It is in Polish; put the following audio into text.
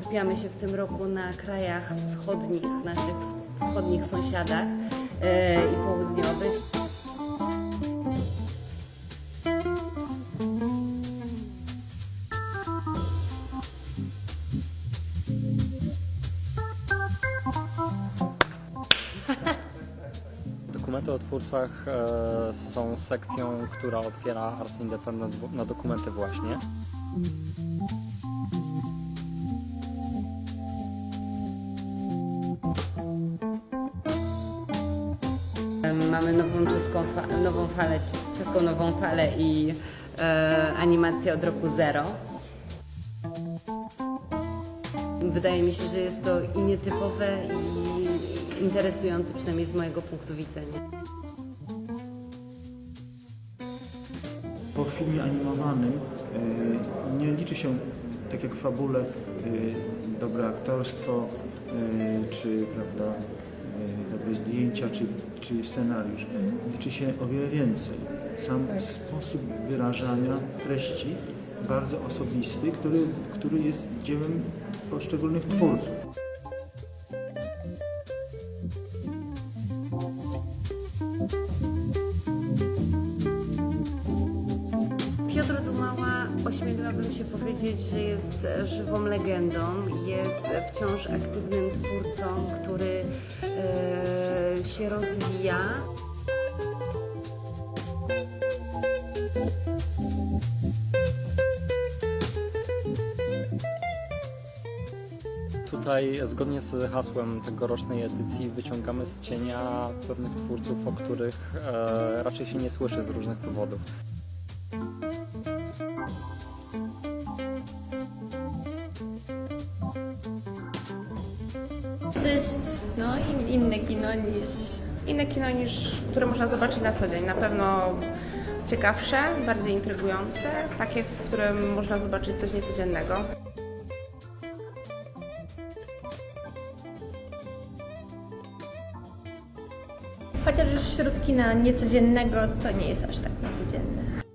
skupiamy się w tym roku na krajach wschodnich, naszych wschodnich sąsiadach e, i południowych. Dokumenty o twórcach e, są sekcją, która otwiera Ars Independent na dokumenty właśnie. Mamy nową czeską, nową falę, czeską nową falę i e, animację od roku zero. Wydaje mi się, że jest to i nietypowe, i interesujące, przynajmniej z mojego punktu widzenia. Po filmie animowanym e, nie liczy się, tak jak w fabule, e, dobre aktorstwo, e, czy prawda, dobre zdjęcia, czy, czy scenariusz. Liczy się o wiele więcej. Sam sposób wyrażania treści, bardzo osobisty, który, który jest dziełem poszczególnych twórców. Piotr Dumała, ośmieliłabym się powiedzieć, że jest żywą legendą, jest wciąż aktywnym twórcą, który e, się rozwija. Tutaj zgodnie z hasłem tegorocznej edycji wyciągamy z cienia pewnych twórców, o których e, raczej się nie słyszy z różnych powodów. To jest no, in, inne kino niż inne kino niż które można zobaczyć na co dzień. Na pewno ciekawsze, bardziej intrygujące, takie, w którym można zobaczyć coś niecodziennego. chociaż już wśród kina niecodziennego to nie jest aż tak niecodzienne.